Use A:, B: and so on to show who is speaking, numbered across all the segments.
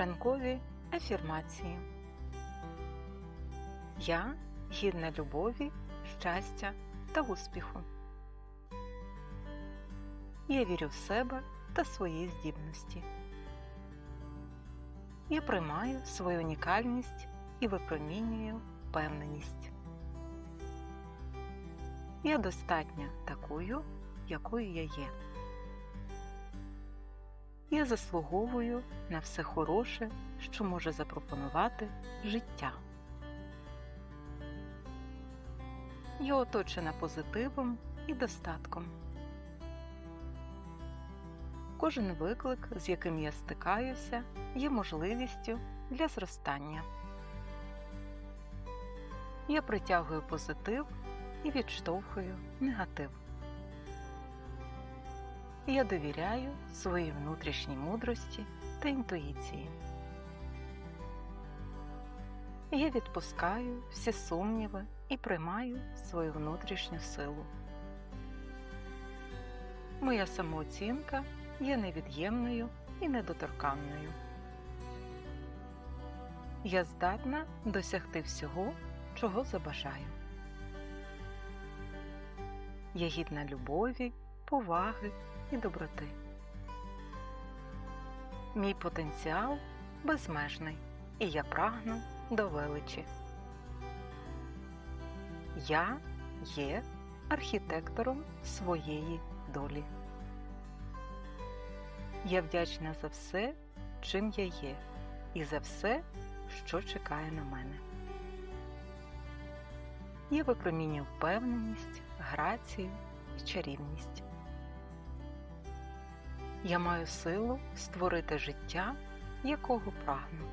A: Ранкові афірмації. Я гідна любові, щастя та успіху. Я вірю в себе та свої здібності. Я приймаю свою унікальність і випромінюю впевненість. Я достатня такою, якою я є. Я заслуговую на все хороше, що може запропонувати життя. Я оточена позитивом і достатком. Кожен виклик, з яким я стикаюся, є можливістю для зростання. Я притягую позитив і відштовхую негатив. Я довіряю своїй внутрішній мудрості та інтуїції. Я відпускаю всі сумніви і приймаю свою внутрішню силу. Моя самооцінка є невід'ємною і недоторканною. Я здатна досягти всього, чого забажаю. Я гідна любові, поваги і доброти. Мій потенціал безмежний, і я прагну до величі. Я є архітектором своєї долі. Я вдячна за все, чим я є, і за все, що чекає на мене. Я випромінюю впевненість, грацію і чарівність. Я маю силу створити життя, якого прагну.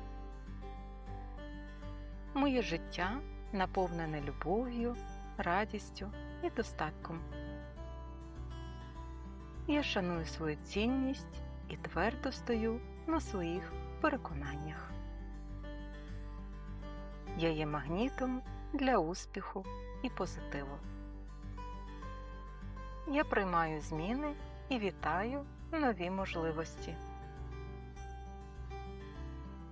A: Моє життя наповнене любов'ю, радістю і достатком. Я шаную свою цінність і твердо стою на своїх переконаннях. Я є магнітом для успіху і позитиву. Я приймаю зміни і вітаю нові можливості.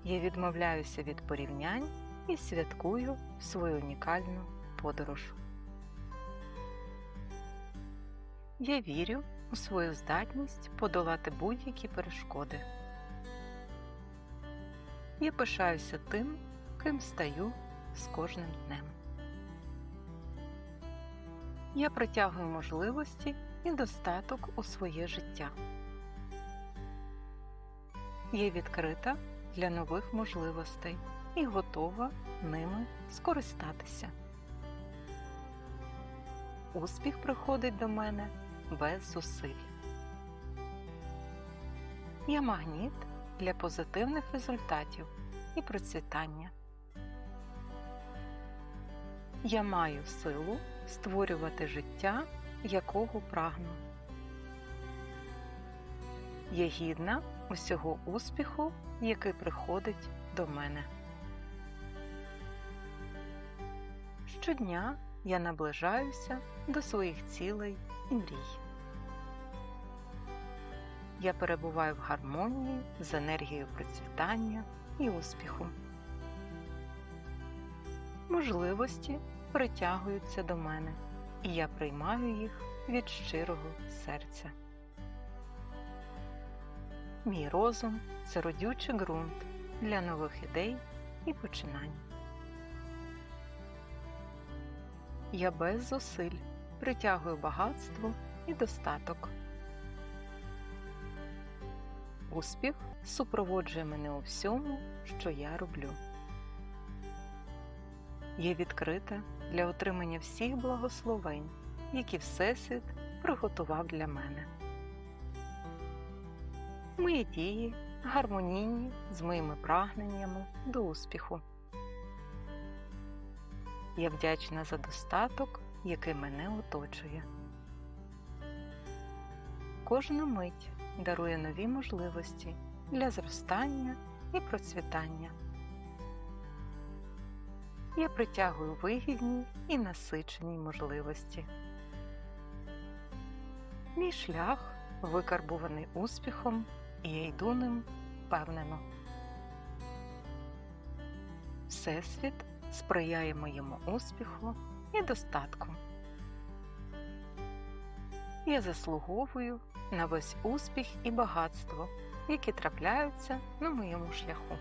A: Я відмовляюся від порівнянь і святкую свою унікальну подорож. Я вірю у свою здатність подолати будь-які перешкоди. Я пишаюся тим, ким стаю з кожним днем. Я притягую можливості і достаток у своє життя. Я відкрита для нових можливостей і готова ними скористатися. Успіх приходить до мене без зусиль. Я магніт для позитивних результатів і процвітання. Я маю силу створювати життя, якого прагну. Я гідна усього успіху, який приходить до мене. Щодня я наближаюся до своїх цілей і мрій. Я перебуваю в гармонії з енергією процвітання і успіху. Можливості притягуються до мене, і я приймаю їх від щирого серця. Мій розум це родючий ґрунт для нових ідей і починань. Я без зусиль притягую багатство і достаток. Успіх супроводжує мене у всьому, що я роблю. Я відкрита для отримання всіх благословень, які Всесвіт приготував для мене. Мої дії гармонійні з моїми прагненнями до успіху. Я вдячна за достаток, який мене оточує. Кожна мить дарує нові можливості для зростання і процвітання. Я притягую вигідні і насичені можливості. Мій шлях викарбуваний успіхом і я йду ним впевнено. Всесвіт сприяє моєму успіху і достатку. Я заслуговую на весь успіх і багатство, які трапляються на моєму шляху.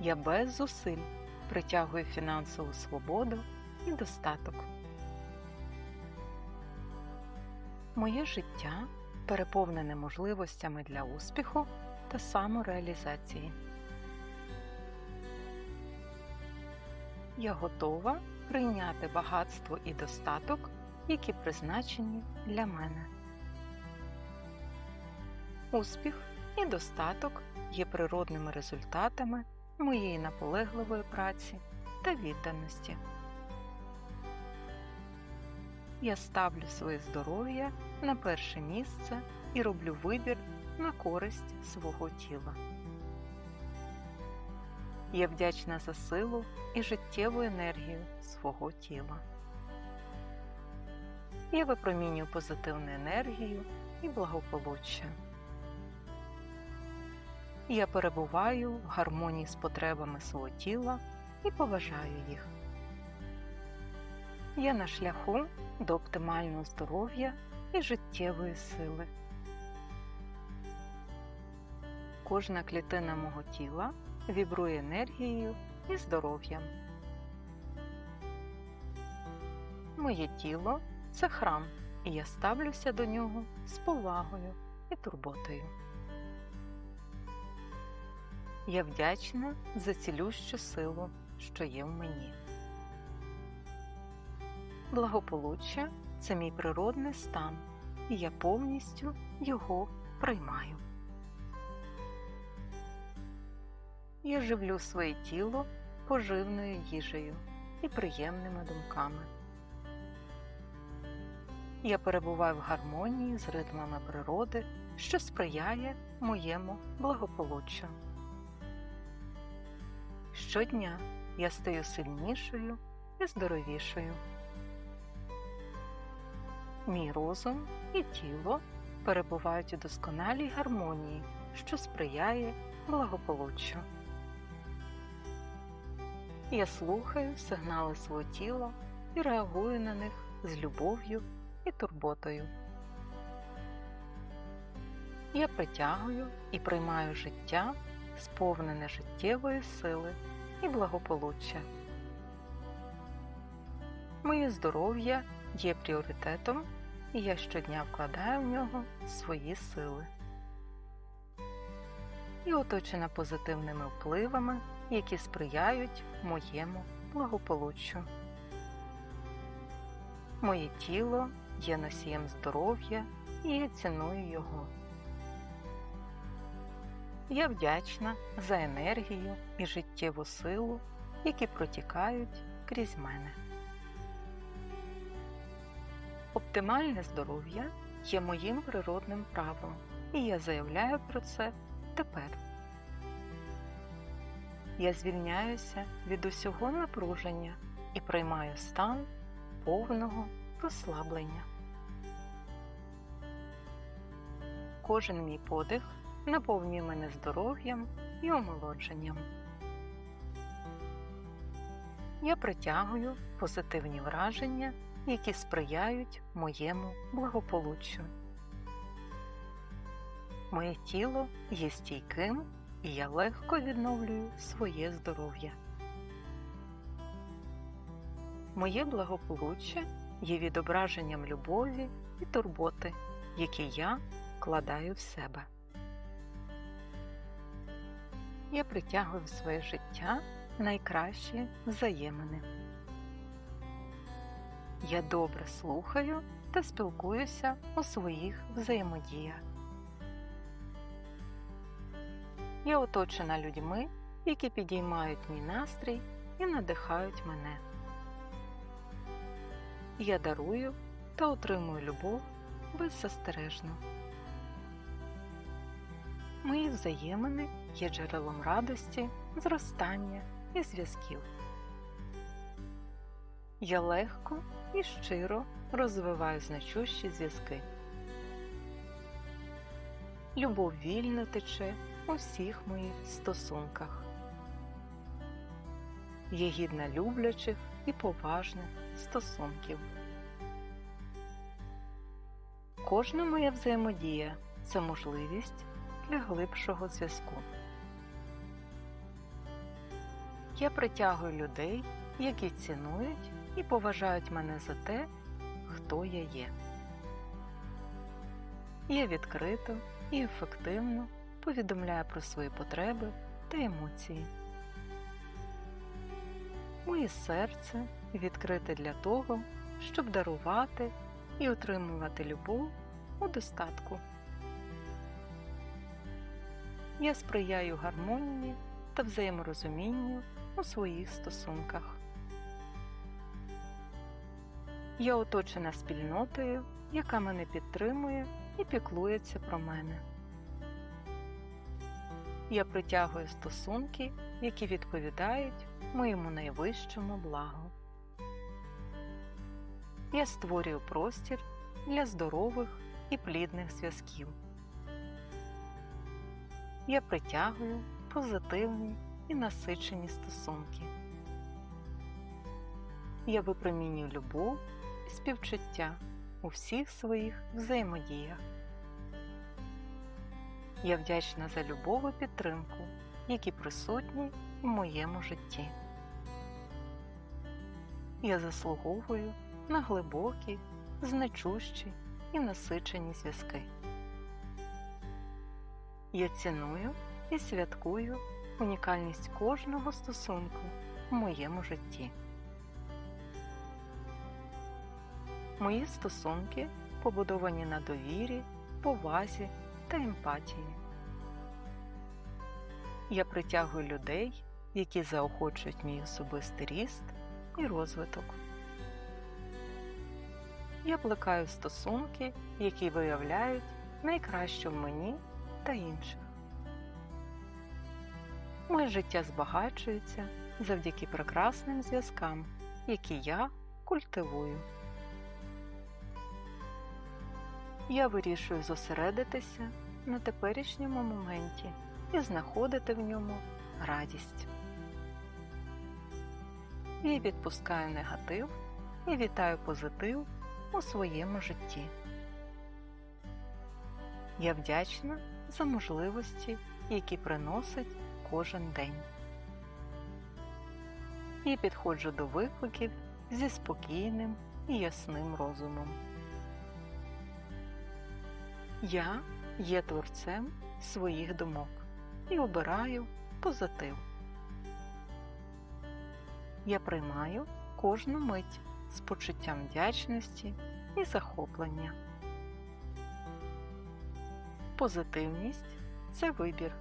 A: Я без зусиль притягую фінансову свободу і достаток. Моє життя переповнене можливостями для успіху та самореалізації. Я готова прийняти багатство і достаток, які призначені для мене. Успіх і достаток є природними результатами моєї наполегливої праці та відданості. Я ставлю своє здоров'я на перше місце і роблю вибір на користь свого тіла. Я вдячна за силу і життєву енергію свого тіла. Я випромінюю позитивну енергію і благополуччя. Я перебуваю в гармонії з потребами свого тіла і поважаю їх. Я на шляху до оптимального здоров'я і життєвої сили. Кожна клітина мого тіла вібрує енергією і здоров'ям. Моє тіло це храм, і я ставлюся до нього з повагою і турботою. Я вдячна за цілющу силу, що є в мені. Благополуччя це мій природний стан, і я повністю його приймаю. Я живлю своє тіло поживною їжею і приємними думками. Я перебуваю в гармонії з ритмами природи, що сприяє моєму благополуччю. Щодня я стаю сильнішою і здоровішою. Мій розум і тіло перебувають у досконалій гармонії, що сприяє благополуччю. Я слухаю сигнали свого тіла і реагую на них з любов'ю і турботою. Я притягую і приймаю життя, сповнене життєвої сили і благополуччя. Моє здоров'я є пріоритетом, і я щодня вкладаю в нього свої сили. І оточена позитивними впливами, які сприяють моєму благополуччю. Моє тіло є носієм здоров'я і я ціную його. Я вдячна за енергію і життєву силу, які протікають крізь мене. Оптимальне здоров'я є моїм природним правом, і я заявляю про це тепер. Я звільняюся від усього напруження і приймаю стан повного розслаблення. Кожен мій подих наповнює мене здоров'ям і омолодженням. Я притягую позитивні враження, які сприяють моєму благополуччю. Моє тіло є стійким і я легко відновлюю своє здоров'я. Моє благополуччя є відображенням любові і турботи, які я вкладаю в себе. Я притягую в своє життя найкращі взаємини. Я добре слухаю та спілкуюся у своїх взаємодіях. Я оточена людьми, які підіймають мій настрій і надихають мене. Я дарую та отримую любов беззастережно. Мої взаємини є джерелом радості, зростання і зв'язків. Я легко і щиро розвиваю значущі зв'язки. Любов вільно тече у всіх моїх стосунках. Є гідна люблячих і поважних стосунків. Кожна моя взаємодія це можливість для глибшого зв'язку. Я притягую людей, які цінують і поважають мене за те, хто я є. Я відкрито і ефективно повідомляю про свої потреби та емоції. Моє серце відкрите для того, щоб дарувати і отримувати любов у достатку. Я сприяю гармонії та взаєморозумінню у своїх стосунках. Я оточена спільнотою, яка мене підтримує і піклується про мене. Я притягую стосунки, які відповідають моєму найвищому благу. Я створюю простір для здорових і плідних зв'язків. Я притягую позитивні і насичені стосунки. Я випромінюю любов співчуття у всіх своїх взаємодіях. Я вдячна за любов і підтримку, які присутні в моєму житті. Я заслуговую на глибокі, значущі і насичені зв'язки. Я ціную і святкую унікальність кожного стосунку в моєму житті. Мої стосунки побудовані на довірі, повазі та емпатії. Я притягую людей, які заохочують мій особистий ріст і розвиток. Я плекаю стосунки, які виявляють найкраще в мені та інших. Моє життя збагачується завдяки прекрасним зв'язкам, які я культивую. Я вирішую зосередитися на теперішньому моменті і знаходити в ньому радість. Я відпускаю негатив і вітаю позитив у своєму житті. Я вдячна за можливості, які приносить кожен день. І підходжу до викликів зі спокійним і ясним розумом. Я є творцем своїх думок і обираю позитив. Я приймаю кожну мить з почуттям вдячності і захоплення. Позитивність це вибір,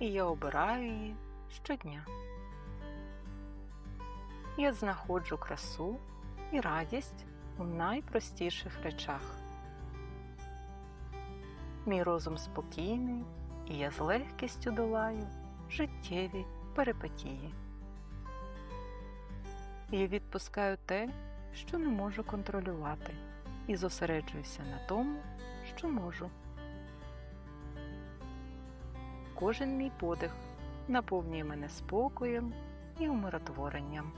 A: і я обираю її щодня. Я знаходжу красу і радість у найпростіших речах. Мій розум спокійний, і я з легкістю долаю життєві перипетії. Я відпускаю те, що не можу контролювати, і зосереджуюся на тому, що можу. Кожен мій подих наповнює мене спокоєм і умиротворенням.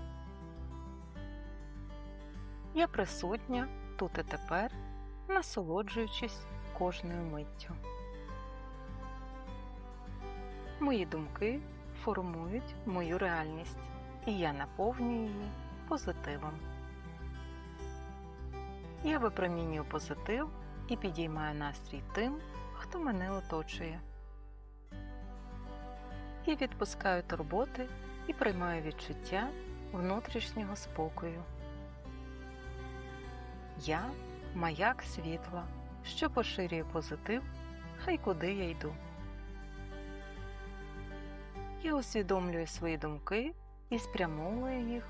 A: Я присутня тут і тепер, насолоджуючись кожною миттю. Мої думки формують мою реальність, і я наповнюю її позитивом. Я випромінюю позитив і підіймаю настрій тим, хто мене оточує. Я відпускаю турботи і приймаю відчуття внутрішнього спокою. Я маяк світла, що поширює позитив, хай куди я йду. Я усвідомлюю свої думки і спрямовую їх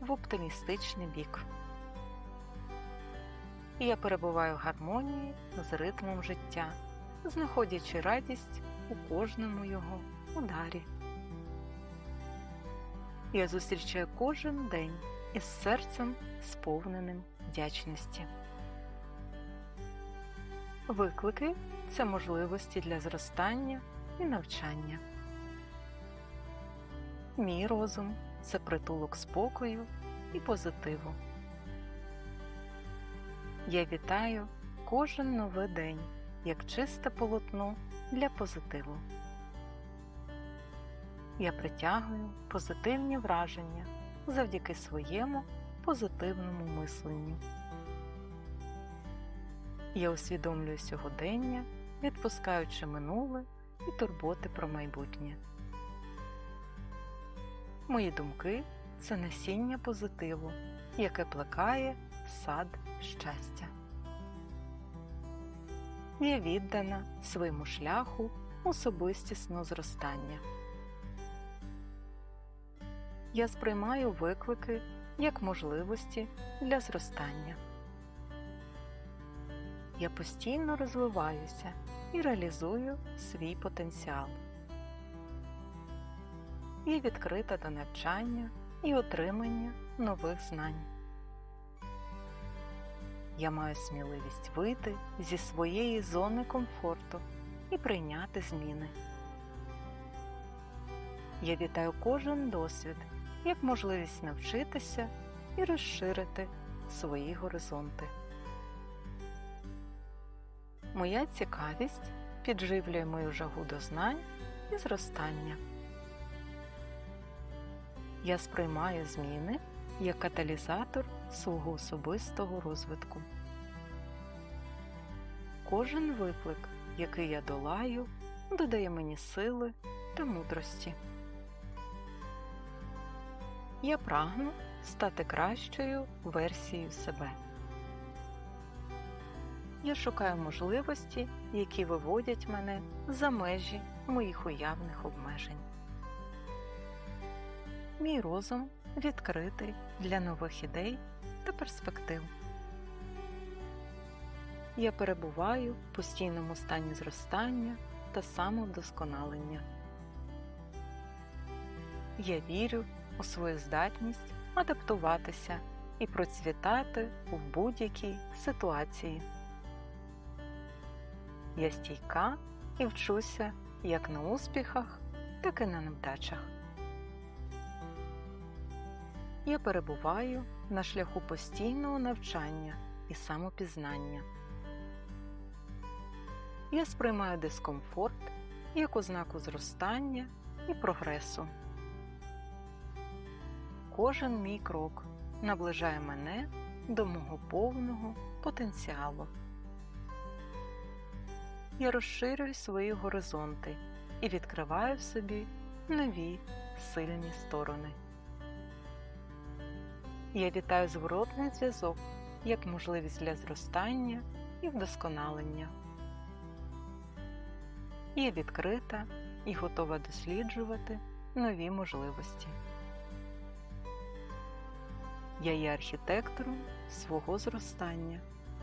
A: в оптимістичний бік. Я перебуваю в гармонії з ритмом життя, знаходячи радість у кожному його ударі. Я зустрічаю кожен день із серцем сповненим вдячності. Виклики це можливості для зростання і навчання. Мій розум це притулок спокою і позитиву. Я вітаю кожен новий день як чисте полотно для позитиву. Я притягую позитивні враження завдяки своєму позитивному мисленню. Я усвідомлюю сьогодення, відпускаючи минуле і турботи про майбутнє. Мої думки це насіння позитиву, яке плекає сад щастя. Я віддана своєму шляху особистісного зростання. Я сприймаю виклики як можливості для зростання. Я постійно розвиваюся і реалізую свій потенціал. Я відкрита до навчання і отримання нових знань. Я маю сміливість вийти зі своєї зони комфорту і прийняти зміни. Я вітаю кожен досвід як можливість навчитися і розширити свої горизонти. Моя цікавість підживлює мою жагу до знань і зростання. Я сприймаю зміни як каталізатор свого особистого розвитку. Кожен виклик, який я долаю, додає мені сили та мудрості. Я прагну стати кращою версією себе. Я шукаю можливості, які виводять мене за межі моїх уявних обмежень. Мій розум відкритий для нових ідей та перспектив. Я перебуваю в постійному стані зростання та самовдосконалення. Я вірю у свою здатність адаптуватися і процвітати у будь-якій ситуації. Я стійка і вчуся як на успіхах, так і на невдачах. Я перебуваю на шляху постійного навчання і самопізнання. Я сприймаю дискомфорт як ознаку зростання і прогресу. Кожен мій крок наближає мене до мого повного потенціалу. Я розширюю свої горизонти і відкриваю в собі нові сильні сторони. Я вітаю зворотний зв'язок як можливість для зростання і вдосконалення. Я відкрита і готова досліджувати нові можливості. Я є архітектором свого зростання,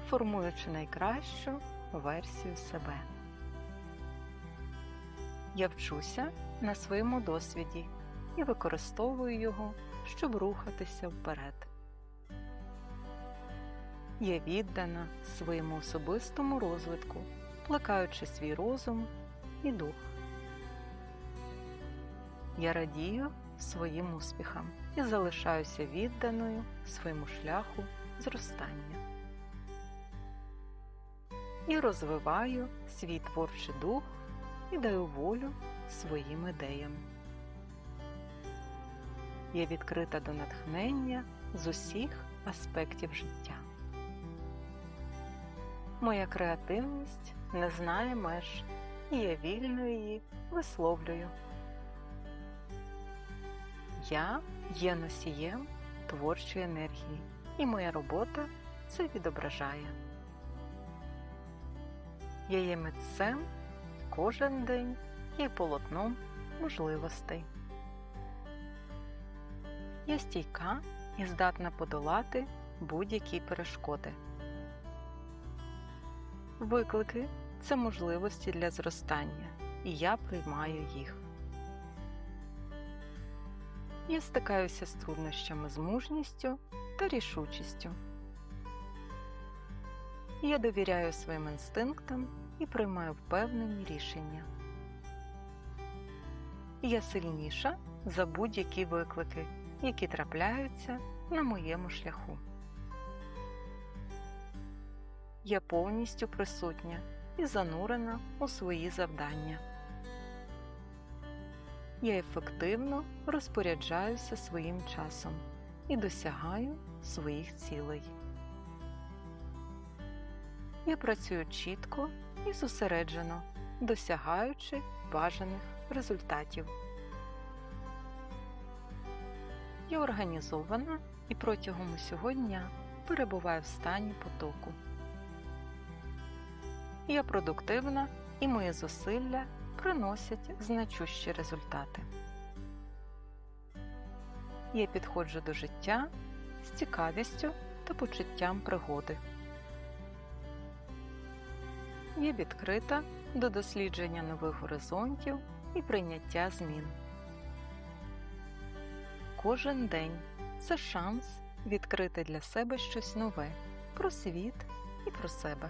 A: формуючи найкращу версію себе. Я вчуся на своєму досвіді і використовую його, щоб рухатися вперед. Я віддана своєму особистому розвитку, плекаючи свій розум і дух. Я радію своїм успіхам і залишаюся відданою своєму шляху зростання. І розвиваю свій творчий дух і даю волю своїм ідеям. Я відкрита до натхнення з усіх аспектів життя. Моя креативність не знає меж, і я вільно її висловлюю. Я є носієм творчої енергії, і моя робота це відображає. Я є митцем кожен день є полотном можливостей. Я стійка і здатна подолати будь-які перешкоди. Виклики це можливості для зростання, і я приймаю їх. Я стикаюся з труднощами з мужністю та рішучістю. Я довіряю своїм інстинктам і приймаю впевнені рішення. Я сильніша за будь-які виклики, які трапляються на моєму шляху. Я повністю присутня і занурена у свої завдання. Я ефективно розпоряджаюся своїм часом і досягаю своїх цілей. Я працюю чітко і зосереджено, досягаючи бажаних результатів. Я організована і протягом усього дня перебуваю в стані потоку. Я продуктивна і мої зусилля приносять значущі результати. Я підходжу до життя з цікавістю та почуттям пригоди. Я відкрита до дослідження нових горизонтів і прийняття змін. Кожен день це шанс відкрити для себе щось нове про світ і про себе.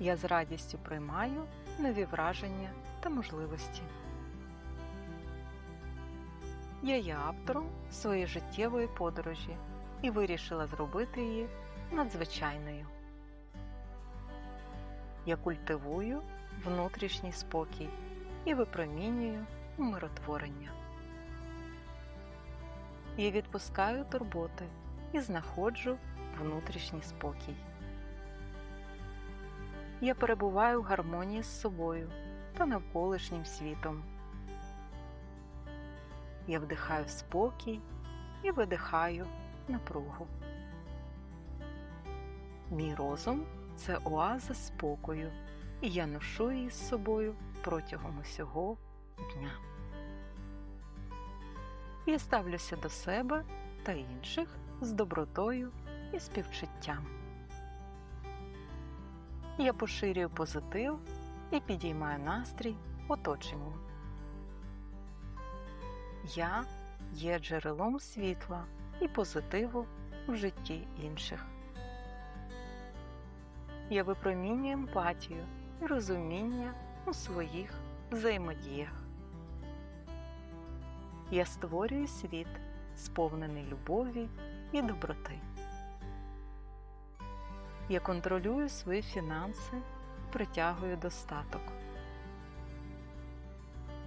A: Я з радістю приймаю нові враження та можливості. Я є автором своєї життєвої подорожі і вирішила зробити її надзвичайною. Я культивую внутрішній спокій і випромінюю умиротворення. Я відпускаю турботи і знаходжу внутрішній спокій. Я перебуваю в гармонії з собою та навколишнім світом. Я вдихаю спокій і видихаю напругу. Мій розум це оаза спокою, і я ношу її з собою протягом усього дня. Я ставлюся до себе та інших з добротою і співчуттям. Я поширюю позитив і підіймаю настрій оточенню. Я є джерелом світла і позитиву в житті інших. Я випромінюю емпатію і розуміння у своїх взаємодіях. Я створюю світ, сповнений любові і доброти. Я контролюю свої фінанси і притягую достаток.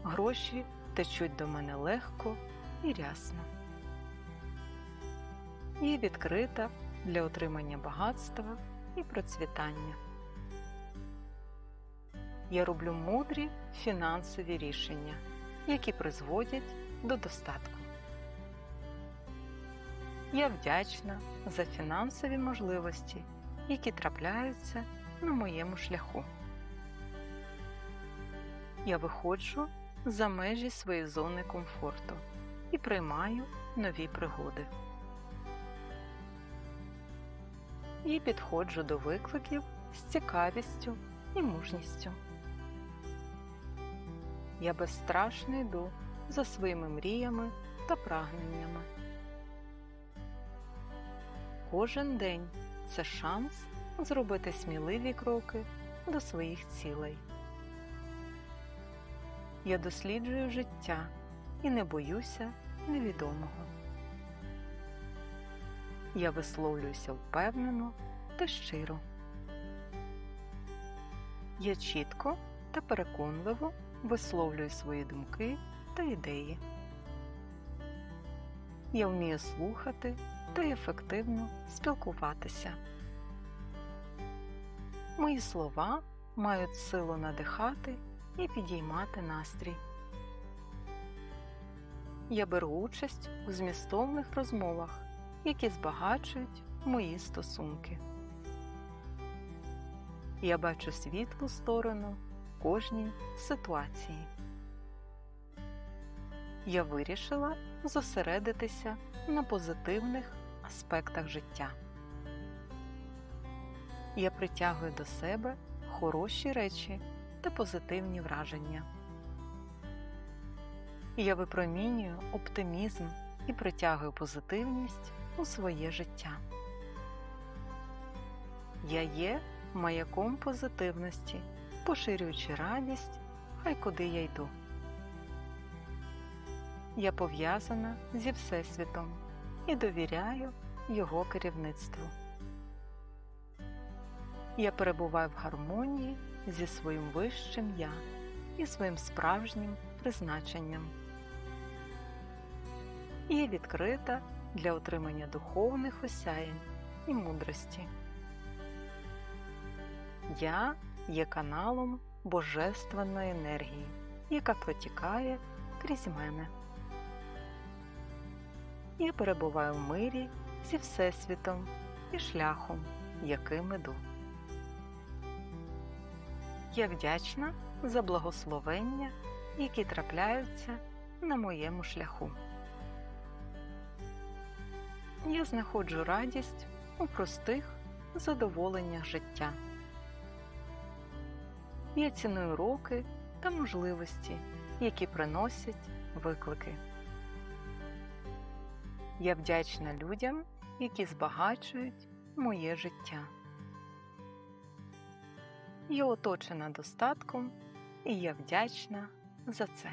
A: Гроші течуть до мене легко і рясно. Я відкрита для отримання багатства і процвітання. Я роблю мудрі фінансові рішення, які призводять до достатку. Я вдячна за фінансові можливості, які трапляються на моєму шляху. Я виходжу за межі своєї зони комфорту і приймаю нові пригоди. І підходжу до викликів з цікавістю і мужністю. Я безстрашно йду за своїми мріями та прагненнями. Кожен день це шанс зробити сміливі кроки до своїх цілей. Я досліджую життя і не боюся невідомого. Я висловлююся впевнено та щиро. Я чітко та переконливо висловлюю свої думки та ідеї. Я вмію слухати та ефективно спілкуватися. Мої слова мають силу надихати і підіймати настрій. Я беру участь у змістовних розмовах, які збагачують мої стосунки. Я бачу світлу сторону кожній ситуації. Я вирішила зосередитися на позитивних аспектах життя. Я притягую до себе хороші речі та позитивні враження. Я випромінюю оптимізм і притягую позитивність у своє життя. Я є маяком позитивності, поширюючи радість хай куди я йду. Я пов'язана зі Всесвітом і довіряю його керівництву. Я перебуваю в гармонії зі своїм вищим я і своїм справжнім призначенням. Я відкрита для отримання духовних осяянь і мудрості. Я є каналом божественної енергії, яка протікає крізь мене. Я перебуваю в мирі зі Всесвітом і шляхом, яким іду. Я вдячна за благословення, які трапляються на моєму шляху. Я знаходжу радість у простих задоволеннях життя. Я ціную роки та можливості, які приносять виклики. Я вдячна людям, які збагачують моє життя. Я оточена достатком, і я вдячна за це.